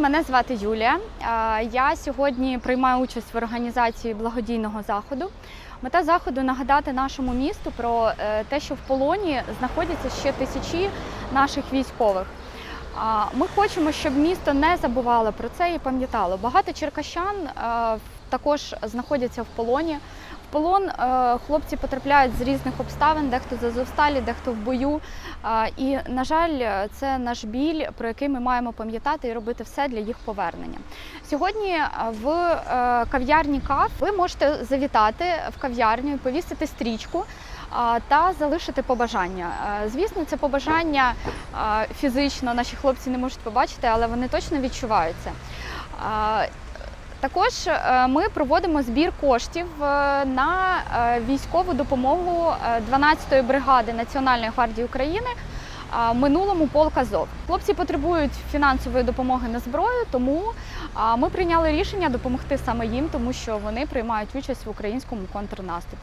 Мене звати Юлія. Я сьогодні приймаю участь в організації благодійного заходу. Мета заходу нагадати нашому місту про е, те, що в полоні знаходяться ще тисячі наших військових. Ми хочемо, щоб місто не забувало про це і пам'ятало. Багато черкащан е, також знаходяться в полоні. В полон е, хлопці потрапляють з різних обставин, дехто з Азовсталі, дехто в бою. І, на жаль, це наш біль, про який ми маємо пам'ятати і робити все для їх повернення. Сьогодні е, в е, кав'ярні кав ви можете завітати в кав'ярню повісити стрічку та залишити побажання. Е, Звісно, це побажання е, фізично наші хлопці не можуть побачити, але вони точно відчуваються. Також е, ми проводимо збір коштів е, на е, військову допомогу е, 12-ї бригади Національної гвардії України. Минулому полк Азов. Хлопці потребують фінансової допомоги на зброю, тому ми прийняли рішення допомогти саме їм, тому що вони приймають участь в українському контрнаступі.